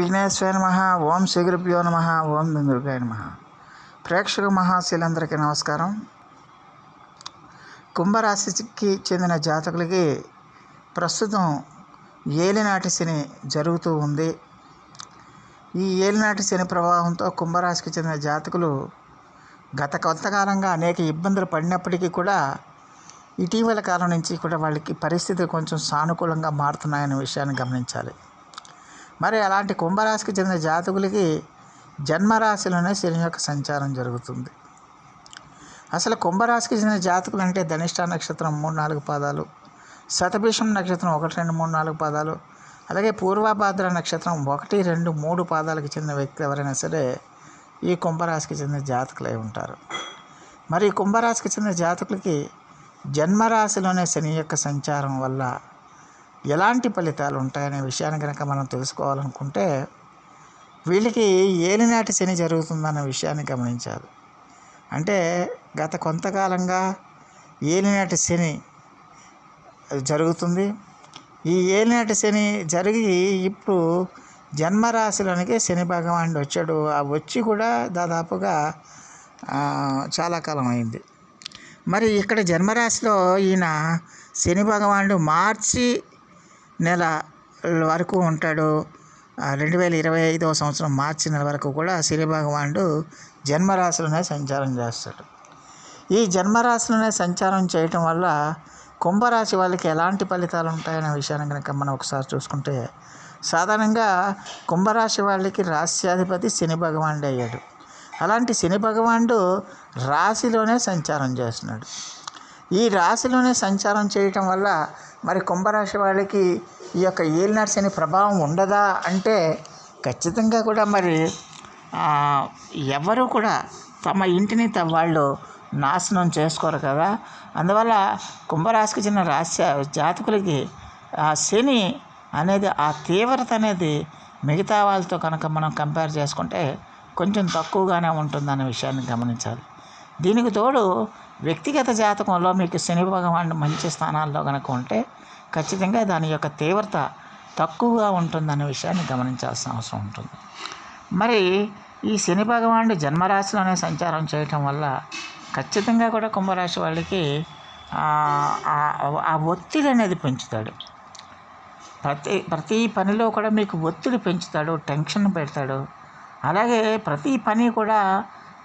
విఘ్నేశ్వర నమ ఓం శ్రీగురుభ్యో నమ ఓం దుర్గాయ నమ. ప్రేక్షక మహాశీలందరికీ నమస్కారం. కుంభరాశికి చెందిన జాతకులకి ప్రస్తుతం ఏలినాటి శని జరుగుతూ ఉంది. ఈ ఏలినాటి శని ప్రభావంతో కుంభరాశికి చెందిన జాతకులు గత కొంతకాలంగా అనేక ఇబ్బందులు పడినప్పటికీ కూడా ఇటీవల కాలం నుంచి కూడా వాళ్ళకి పరిస్థితులు కొంచెం సానుకూలంగా మారుతున్నాయనే విషయాన్ని గమనించాలి. మరి అలాంటి కుంభరాశికి చెందిన జాతకులకి జన్మరాశిలోనే శని యొక్క సంచారం జరుగుతుంది. అసలు కుంభరాశికి చెందిన జాతకులు అంటే ధనిష్ట నక్షత్రం మూడు నాలుగు పాదాలు శతభీషం నక్షత్రం ఒకటి రెండు మూడు నాలుగు పాదాలు అలాగే పూర్వభాద్ర నక్షత్రం ఒకటి రెండు మూడు పాదాలకు చెందిన వ్యక్తి ఎవరైనా సరే ఈ కుంభరాశికి చెందిన జాతకులై ఉంటారు. మరి కుంభరాశికి చెందిన జాతకులకి జన్మరాశిలోనే శని యొక్క సంచారం వల్ల ఎలాంటి ఫలితాలు ఉంటాయనే విషయాన్ని కనుక మనం తెలుసుకోవాలనుకుంటే వీళ్ళకి ఏలినాటి శని జరుగుతుందన్న విషయాన్ని గమనించాలి. అంటే గత కొంతకాలంగా ఏలినాటి శని జరుగుతుంది. ఈ ఏలినాటి శని జరిగి ఇప్పుడు జన్మరాశిలోనికి శని భగవానుడు వచ్చాడు. ఆ వచ్చి కూడా దాదాపుగా చాలా కాలం అయింది. మరి ఇక్కడ జన్మరాశిలో ఈయన శని భగవానుడు మార్చి నెల వరకు ఉంటాడు. రెండు వేల ఇరవై ఐదవ సంవత్సరం మార్చి నెల వరకు కూడా శని భగవానుడు జన్మరాశిలోనే సంచారం చేస్తాడు. ఈ జన్మరాశిలోనే సంచారం చేయటం వల్ల కుంభరాశి వాళ్ళకి ఎలాంటి ఫలితాలు ఉంటాయనే విషయాన్ని కనుక మనం ఒకసారి చూసుకుంటే సాధారణంగా కుంభరాశి వాళ్ళకి రాశ్యాధిపతి శని భగవానుడు అయ్యాడు. అలాంటి శని భగవానుడు రాశిలోనే సంచారం చేస్తున్నాడు. ఈ రాశిలోనే సంచారం చేయటం వల్ల మరి కుంభరాశి వాళ్ళకి ఈ యొక్క ఏలినాటి శని ప్రభావం ఉండదా అంటే ఖచ్చితంగా కూడా మరి ఎవరు కూడా తమ ఇంటిని వాళ్ళు నాశనం చేసుకోరు కదా. అందువల్ల కుంభరాశికి చెందిన రాశి జాతకులకి ఆ శని అనేది ఆ తీవ్రత అనేది మిగతా వాళ్ళతో కనుక మనం కంపేర్ చేసుకుంటే కొంచెం తక్కువగానే ఉంటుందనే విషయాన్ని గమనించాలి. దీనికి తోడు వ్యక్తిగత జాతకంలో మీకు శని భగవానుడు మంచి స్థానాల్లో కనుక ఉంటే ఖచ్చితంగా దాని యొక్క తీవ్రత తక్కువగా ఉంటుందనే విషయాన్ని గమనించాల్సిన అవసరం ఉంటుంది. మరి ఈ శని భగవానుడు జన్మరాశిలోనే సంచారం చేయటం వల్ల ఖచ్చితంగా కూడా కుంభరాశి వాళ్ళకి ఆ ఒత్తిడి అనేది పెంచుతాడు. ప్రతి ప్రతి పనిలో కూడా మీకు ఒత్తిడి పెంచుతాడు టెన్షన్ పెడతాడు. అలాగే ప్రతి పని కూడా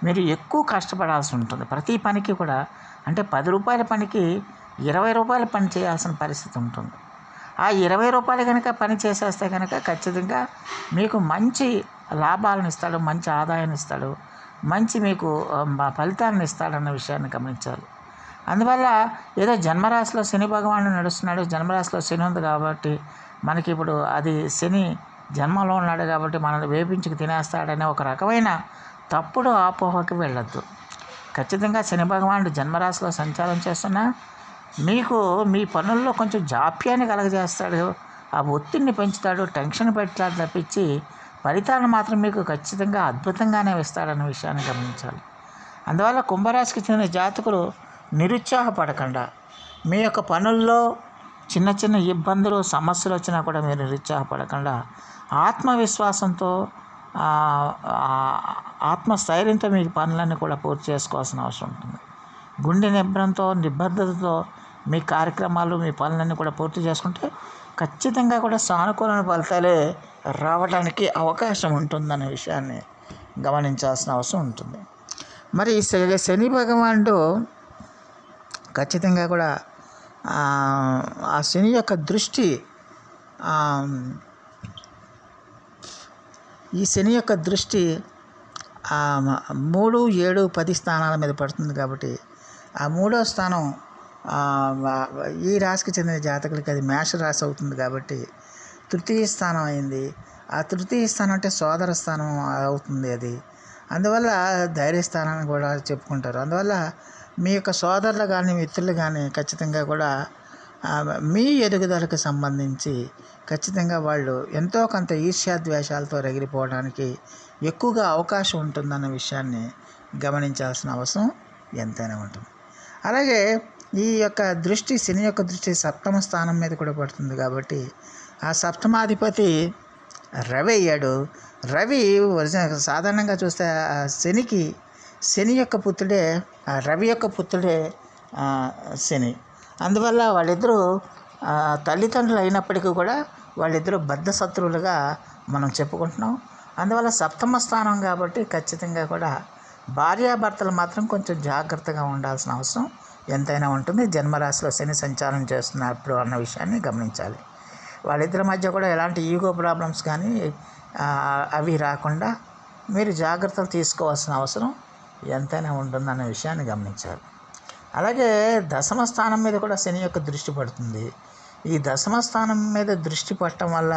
మీరు ఎక్కువ కష్టపడాల్సి ఉంటుంది. ప్రతి పనికి కూడా అంటే పది రూపాయల పనికి ఇరవై రూపాయల పని చేయాల్సిన పరిస్థితి ఉంటుంది. ఆ ఇరవై రూపాయలు కనుక పని చేసేస్తే కనుక ఖచ్చితంగా మీకు మంచి లాభాలను ఇస్తాడు మంచి ఆదాయాన్ని ఇస్తాడు మంచి మీకు ఫలితాలను ఇస్తాడన్న విషయాన్ని గమనించాలి. అందువల్ల ఏదో జన్మరాశిలో శని భగవానుడు నడుస్తున్నాడు జన్మరాశిలో శని ఉంది కాబట్టి మనకి ఇప్పుడు అది శని జన్మలో ఉన్నాడు కాబట్టి మనల్ని వేపించుకు తినేస్తాడనే ఒక రకమైన తప్పుడు ఆపోహకు వెళ్ళొద్దు. ఖచ్చితంగా శని భగవానుడు జన్మరాశిలో సంచారం చేస్తున్నా మీకు మీ పనుల్లో కొంచెం జాప్యాన్ని కలగజేస్తాడు. ఆ ఒత్తిడిని పెంచుతాడు టెన్షన్ పెట్టాడు తప్పించి ఫలితాలను మాత్రం మీకు ఖచ్చితంగా అద్భుతంగానే ఇస్తాడన్న విషయాన్ని గమనించాలి. అందువల్ల కుంభరాశికి చెందిన జాతకులు నిరుత్సాహపడకుండా. మీ యొక్క పనుల్లో చిన్న చిన్న ఇబ్బందులు సమస్యలు వచ్చినా కూడా మీరు నిరుత్సాహపడకుండా. ఆత్మవిశ్వాసంతో ఆత్మస్థైర్యంతో మీ పనులన్నీ కూడా పూర్తి చేసుకోవాల్సిన అవసరం ఉంటుంది. గుండె నిబ్రంతో నిబద్ధతతో మీ కార్యక్రమాలు మీ పనులన్నీ కూడా పూర్తి చేసుకుంటే ఖచ్చితంగా కూడా సానుకూల ఫలితాలే రావడానికి అవకాశం ఉంటుందనే విషయాన్ని గమనించాల్సిన అవసరం ఉంటుంది. మరి ఈ శ- శని భగవానుడు ఖచ్చితంగా కూడా ఆ, శని యొక్క దృష్టి ఈ శని యొక్క దృష్టి మూడు ఏడు పది స్థానాల మీద పడుతుంది కాబట్టి ఆ మూడో స్థానం ఈ రాశికి చెందిన జాతకులకి అది మేష రాశి అవుతుంది కాబట్టి తృతీయ స్థానం అయింది. ఆ తృతీయ స్థానం అంటే సోదర స్థానం అవుతుంది అది. అందువల్ల ధైర్య స్థానాన్ని కూడా చెప్పుకుంటారు. అందువల్ల మీ యొక్క సోదరులు కానీ మిత్రులు కానీ ఖచ్చితంగా కూడా మీ ఎదుగుదలకు సంబంధించి ఖచ్చితంగా వాళ్ళు ఎంతో కొంత ఈర్ష్యాద్వేషాలతో రగిలిపోవడానికి ఎక్కువగా అవకాశం ఉంటుందన్న విషయాన్ని గమనించాల్సిన అవసరం ఎంతైనా ఉంటుంది. అలాగే ఈ యొక్క దృష్టి శని యొక్క దృష్టి సప్తమ స్థానం మీద కూడా పడుతుంది కాబట్టి ఆ సప్తమాధిపతి రవి అయ్యాడు. రవి ఒరిజినల్ సాధారణంగా చూస్తే ఆ శనికి శని యొక్క పుత్రుడే ఆ రవి యొక్క పుత్రుడే శని. అందువల్ల వాళ్ళిద్దరూ తల్లిదండ్రులు అయినప్పటికీ కూడా వాళ్ళిద్దరూ బద్ధ శత్రువులుగా మనం చెప్పుకుంటున్నాం. అందువల్ల సప్తమ స్థానం కాబట్టి ఖచ్చితంగా కూడా భార్యాభర్తలు మాత్రం కొంచెం జాగ్రత్తగా ఉండాల్సిన అవసరం. ఎంతైనా ఉంటుంది. జన్మరాశిలో శని సంచారం చేస్తున్నప్పుడు అన్న విషయాన్ని గమనించాలి. వాళ్ళిద్దరి మధ్య కూడా ఎలాంటి ఈగో ప్రాబ్లమ్స్ కానీ అవి రాకుండా మీరు జాగ్రత్తలు తీసుకోవాల్సిన అవసరం ఎంతైనా ఉంటుందన్న విషయాన్ని గమనించాలి. అలాగే దశమ స్థానం మీద కూడా శని యొక్క దృష్టి పడుతుంది. ఈ దశమ స్థానం మీద దృష్టి పడటం వల్ల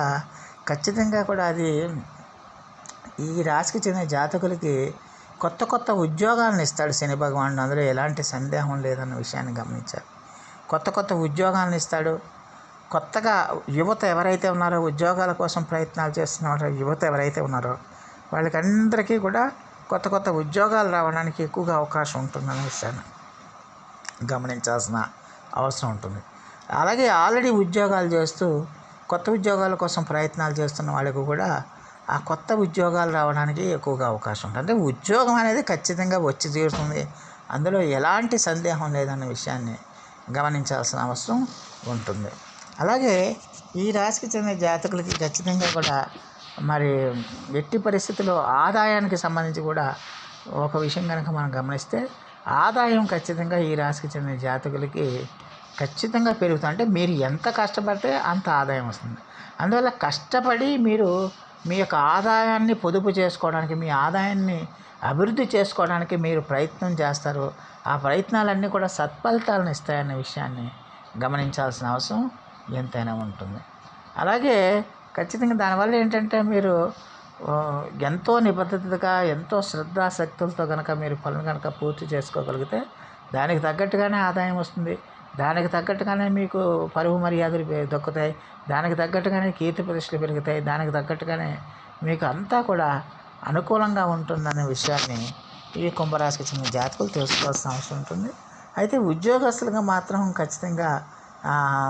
ఖచ్చితంగా కూడా అది ఈ రాశికి చెందిన జాతకులకి కొత్త కొత్త ఉద్యోగాలను ఇస్తాడు శని భగవానుడు. అందులో ఎలాంటి సందేహం లేదన్న విషయాన్ని గమనించాలి. కొత్త కొత్త ఉద్యోగాలను ఇస్తాడు. కొత్తగా యువత ఎవరైతే ఉన్నారో ఉద్యోగాల కోసం ప్రయత్నాలు చేస్తున్నారో యువత ఎవరైతే ఉన్నారో వాళ్ళకందరికీ కూడా కొత్త కొత్త ఉద్యోగాలు రావడానికి ఎక్కువగా అవకాశం ఉంటుందని విషయాన్ని గమనించాల్సిన అవసరం ఉంటుంది. అలాగే ఆల్రెడీ ఉద్యోగాలు చేస్తూ కొత్త ఉద్యోగాల కోసం ప్రయత్నాలు చేస్తున్న వాళ్ళకు కూడా ఆ కొత్త ఉద్యోగాలు రావడానికి ఎక్కువగా అవకాశం ఉంటుంది. అంటే ఉద్యోగం అనేది ఖచ్చితంగా వచ్చి తీరుతుంది. అందులో ఎలాంటి సందేహం లేదన్న విషయాన్ని గమనించాల్సిన అవసరం ఉంటుంది. అలాగే ఈ రాశికి చెందిన జాతకులకి ఖచ్చితంగా కూడా మరి ఎట్టి పరిస్థితుల్లో ఆదాయానికి సంబంధించి కూడా ఒక విషయం కనుక మనం గమనిస్తే ఆదాయం ఖచ్చితంగా ఈ రాశికి చెందిన జాతకులకి ఖచ్చితంగా పెరుగుతుంది అంటే మీరు ఎంత కష్టపడితే అంత ఆదాయం వస్తుంది. అందువల్ల కష్టపడి మీరు మీ యొక్క ఆదాయాన్ని పొదుపు చేసుకోవడానికి మీ ఆదాయాన్ని అభివృద్ధి చేసుకోవడానికి మీరు ప్రయత్నం చేస్తారు. ఆ ప్రయత్నాలన్నీ కూడా సత్ఫలితాలను ఇస్తాయనే విషయాన్ని గమనించాల్సిన అవసరం ఎంతైనా ఉంటుంది. అలాగే ఖచ్చితంగా దానివల్ల ఏంటంటే మీరు ఎంతో నిబద్ధతగా ఎంతో శ్రద్ధాశక్తులతో కనుక మీరు పనులు కనుక పూర్తి చేసుకోగలిగితే దానికి తగ్గట్టుగానే ఆదాయం వస్తుంది. దానికి తగ్గట్టుగానే మీకు పరువు మర్యాదలు దక్కుతాయి. దానికి తగ్గట్టుగానే కీర్తి ప్రతిష్టలు పెరుగుతాయి. దానికి తగ్గట్టుగానే మీకు అంతా కూడా అనుకూలంగా ఉంటుందనే విషయాన్ని ఈ కుంభరాశికి చెందిన జాతకులు తెలుసుకోవాల్సిన అవసరం ఉంటుంది. అయితే ఉద్యోగస్తులుగా మాత్రం ఖచ్చితంగా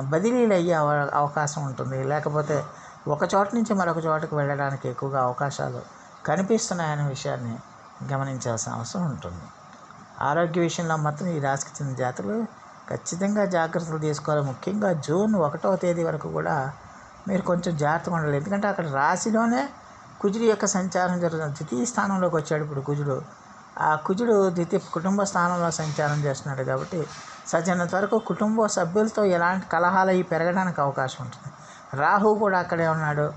బదిలీలు అయ్యే అవ- అవకాశం ఉంటుంది. లేకపోతే ఒక చోట నుంచి మరొక చోటకు వెళ్ళడానికి ఎక్కువగా అవకాశాలు కనిపిస్తున్నాయనే విషయాన్ని గమనించాల్సిన అవసరం ఉంటుంది. ఆరోగ్య విషయంలో మాత్రం ఈ రాశికి చెందిన జాతకులు ఖచ్చితంగా జాగ్రత్తలు తీసుకోవాలి. ముఖ్యంగా జూన్ ఒకటవ తేదీ వరకు కూడా మీరు కొంచెం జాగ్రత్తగా ఉండాలి. ఎందుకంటే అక్కడ రాశిలోనే కుజుడు యొక్క సంచారం జరుగుతుంది. ద్వితీయ స్థానంలోకి వచ్చాడు ఇప్పుడు కుజుడు. ఆ కుజుడు ద్వితీయ కుటుంబ స్థానంలో సంచారం చేస్తున్నాడు కాబట్టి సజ్జనంత వరకు కుటుంబ సభ్యులతో ఎలాంటి కలహాలు అవి పెరగడానికి అవకాశం ఉంటుంది. రాహు కూడా అక్కడే ఉన్నాడు.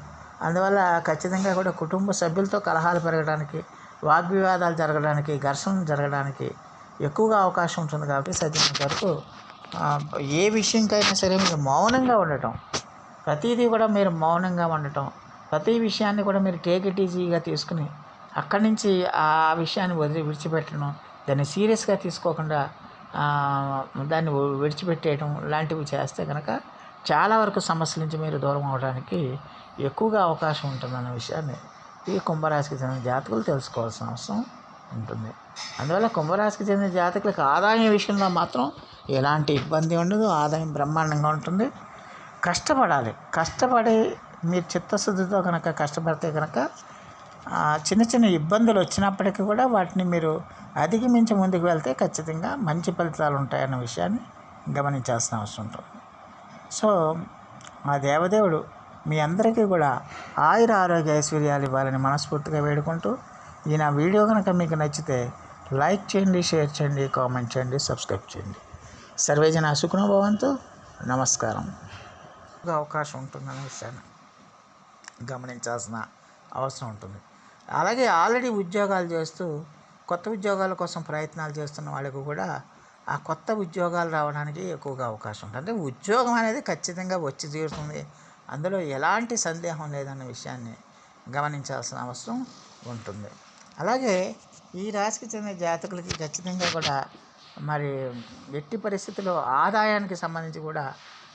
అందువల్ల ఖచ్చితంగా కూడా కుటుంబ సభ్యులతో కలహాలు పెరగడానికి వాగ్వివాదాలు జరగడానికి ఘర్షణలు జరగడానికి ఎక్కువగా అవకాశం ఉంటుంది కాబట్టి సజ్జనంత వరకు ఏ విషయంకైనా సరే మీరు మౌనంగా ఉండటం. ప్రతిదీ కూడా మీరు మౌనంగా ఉండటం. ప్రతి విషయాన్ని కూడా మీరు టేక్ ఇట్ ఈజీగా తీసుకుని అక్కడి నుంచి ఆ విషయాన్ని వదిలి విడిచిపెట్టడం దాన్ని సీరియస్గా తీసుకోకుండా దాన్ని విడిచిపెట్టేయడం లాంటివి చేస్తే కనుక చాలా వరకు సమస్యల నుంచి మీరు దూరం అవడానికి ఎక్కువగా అవకాశం ఉంటుందన్న విషయాన్ని ఈ కుంభరాశికి చెందిన జాతకులు తెలుసుకోవాల్సిన అవసరం ఉంటుంది. అందువల్ల కుంభరాశికి చెందిన జాతకులకు ఆదాయం విషయంలో మాత్రం ఎలాంటి ఇబ్బంది ఉండదు ఆదాయం బ్రహ్మాండంగా ఉంటుంది. కష్టపడాలి. కష్టపడి మీరు చిత్తశుద్ధితో కనుక కష్టపడితే కనుక చిన్న చిన్న ఇబ్బందులు వచ్చినప్పటికీ కూడా వాటిని మీరు అధిగమించి ముందుకు వెళ్తే ఖచ్చితంగా మంచి ఫలితాలు ఉంటాయన్న విషయాన్ని గమనించాల్సిన అవసరం ఉంటుంది. సో ఆ దేవదేవుడు మీ అందరికీ కూడా ఆయుర ఆరోగ్య ఐశ్వర్యాలు ఇవ్వాలని మనస్ఫూర్తిగా వేడుకుంటూ ఈ నా వీడియో కనుక మీకు నచ్చితే లైక్ చేయండి షేర్ చేయండి కామెంట్ చేయండి సబ్స్క్రైబ్ చేయండి. సర్వేజన సుఖనో భవంతు. నమస్కారం. అవకాశం ఉంటుందనే విషయాన్ని గమనించాల్సిన అవసరం ఉంటుంది. అలాగే ఆల్రెడీ ఉద్యోగాలు చేస్తూ కొత్త ఉద్యోగాల కోసం ప్రయత్నాలు చేస్తున్న వాళ్ళకు కూడా ఆ కొత్త ఉద్యోగాలు రావడానికి ఎక్కువగా అవకాశం ఉంటుంది. అంటే ఉద్యోగం అనేది ఖచ్చితంగా వచ్చి తీరుతుంది. అందులో ఎలాంటి సందేహం లేదన్న విషయాన్ని గమనించాల్సిన అవసరం ఉంటుంది. అలాగే ఈ రాశికి చెందిన జాతకులకి ఖచ్చితంగా కూడా మరి ఎట్టి పరిస్థితుల్లో ఆదాయానికి సంబంధించి కూడా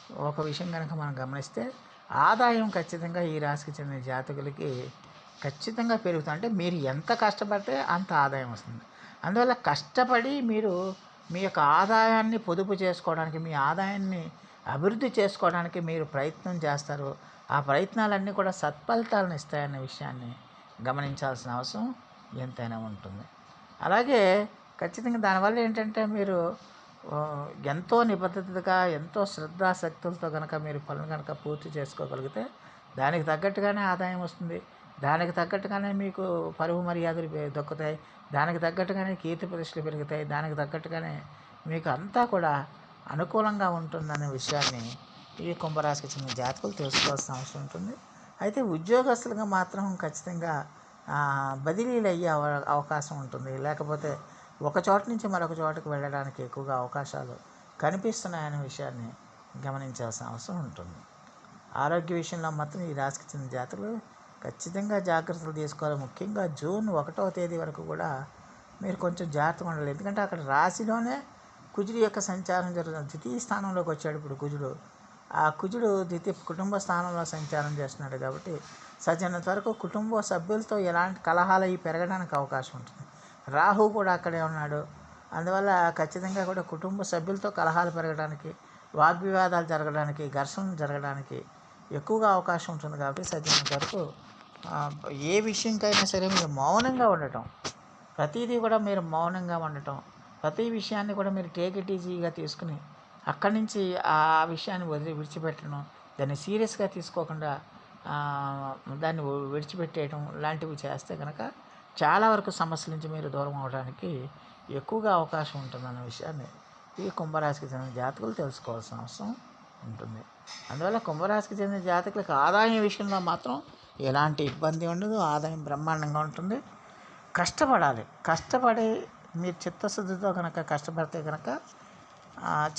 ఒక విషయం కనుక మనం గమనిస్తే ఆదాయం ఖచ్చితంగా ఈ రాశికి చెందిన జాతకులకి ఖచ్చితంగా పెరుగుతుంది. అంటే మీరు ఎంత కష్టపడితే అంత ఆదాయం వస్తుంది. అందువల్ల కష్టపడి మీరు మీ యొక్క ఆదాయాన్ని పొదుపు చేసుకోవడానికి మీ ఆదాయాన్ని అభివృద్ధి చేసుకోవడానికి మీరు ప్రయత్నం చేస్తారు. ఆ ప్రయత్నాలన్నీ కూడా సత్ఫలితాలను ఇస్తాయన్న విషయాన్ని గమనించాల్సిన అవసరం ఎంతైనా ఉంటుంది. అలాగే ఖచ్చితంగా దానివల్ల ఏంటంటే మీరు ఎంతో నిబద్ధతగా ఎంతో శ్రద్ధాశక్తులతో కనుక మీరు పనులు కనుక పూర్తి చేసుకోగలిగితే దానికి తగ్గట్టుగానే ఆదాయం వస్తుంది. దానికి తగ్గట్టుగానే మీకు పరువు మర్యాదలు దక్కుతాయి దొక్కుతాయి. దానికి తగ్గట్టుగానే కీర్తి ప్రతిష్టలు పెరుగుతాయి. దానికి తగ్గట్టుగానే మీకు అంతా కూడా అనుకూలంగా ఉంటుందనే విషయాన్ని ఈ కుంభరాశికి చెందిన జాతకులు తెలుసుకోవాల్సిన అవసరం ఉంటుంది. అయితే ఉద్యోగస్తులుగా మాత్రం ఖచ్చితంగా బదిలీలు అయ్యే అవ- అవకాశం ఉంటుంది. లేకపోతే ఒక చోట నుంచి మరొక చోటకు వెళ్ళడానికి ఎక్కువగా అవకాశాలు కనిపిస్తున్నాయనే విషయాన్ని గమనించాల్సిన అవసరం ఉంటుంది. ఆరోగ్య విషయంలో మాత్రం ఈ రాశికి చెందిన జాతకులు ఖచ్చితంగా జాగ్రత్తలు తీసుకోవాలి. ముఖ్యంగా జూన్ ఒకటవ తేదీ వరకు కూడా మీరు కొంచెం జాగ్రత్తగా ఉండాలి. ఎందుకంటే అక్కడ రాశిలోనే కుజుడు యొక్క సంచారం జరుగుతుంది. ద్వితీయ స్థానంలోకి వచ్చాడు ఇప్పుడు కుజుడు. ఆ కుజుడు ద్వితీయ కుటుంబ స్థానంలో సంచారం చేస్తున్నాడు కాబట్టి సజ్జనంత వరకు కుటుంబ సభ్యులతో ఎలాంటి కలహాలు అవి పెరగడానికి అవకాశం ఉంటుంది. రాహు కూడా అక్కడే ఉన్నాడు. అందువల్ల ఖచ్చితంగా కూడా కుటుంబ సభ్యులతో కలహాలు పెరగడానికి వాగ్వివాదాలు జరగడానికి ఘర్షణలు జరగడానికి ఎక్కువగా అవకాశం ఉంటుంది కాబట్టి సజ్జనంత వరకు ఏ విషయంకైనా సరే మీరు మౌనంగా ఉండటం. ప్రతిదీ కూడా మీరు మౌనంగా ఉండటం. ప్రతి విషయాన్ని కూడా మీరు టేక్ ఇట్ ఈజీగా తీసుకుని అక్కడి నుంచి ఆ విషయాన్ని వదిలి విడిచిపెట్టడం దాన్ని సీరియస్గా తీసుకోకుండా దాన్ని విడిచిపెట్టేయడం లాంటివి చేస్తే కనుక చాలా వరకు సమస్యల నుంచి మీరు దూరం అవడానికి ఎక్కువగా అవకాశం ఉంటుందన్న విషయాన్ని ఈ కుంభరాశికి చెందిన జాతకులు తెలుసుకోవాల్సిన అవసరం. ఉంటుంది. అందువల్ల కుంభరాశికి చెందిన జాతకులకు ఆదాయం విషయంలో మాత్రం ఎలాంటి ఇబ్బంది ఉండదు. ఆదాయం బ్రహ్మాండంగా ఉంటుంది. కష్టపడాలి. కష్టపడి మీరు చిత్తశుద్ధితో కనుక కష్టపడితే కనుక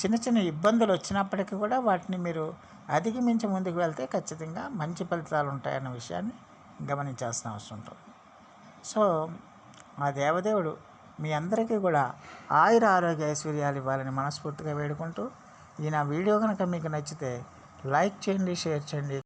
చిన్న చిన్న ఇబ్బందులు వచ్చినప్పటికీ కూడా వాటిని మీరు అధిగమించి ముందుకు వెళ్తే ఖచ్చితంగా మంచి ఫలితాలు ఉంటాయన్న విషయాన్ని గమనించాల్సిన అవసరం ఉంటుంది. సో ఆ దేవదేవుడు మీ అందరికీ కూడా ఆయుర ఆరోగ్య ఐశ్వర్యాలు ఇవ్వాలని మనస్ఫూర్తిగా వేడుకుంటూ ఈ నా వీడియో కనుక మీకు నచ్చితే లైక్ చేయండి షేర్ చేయండి.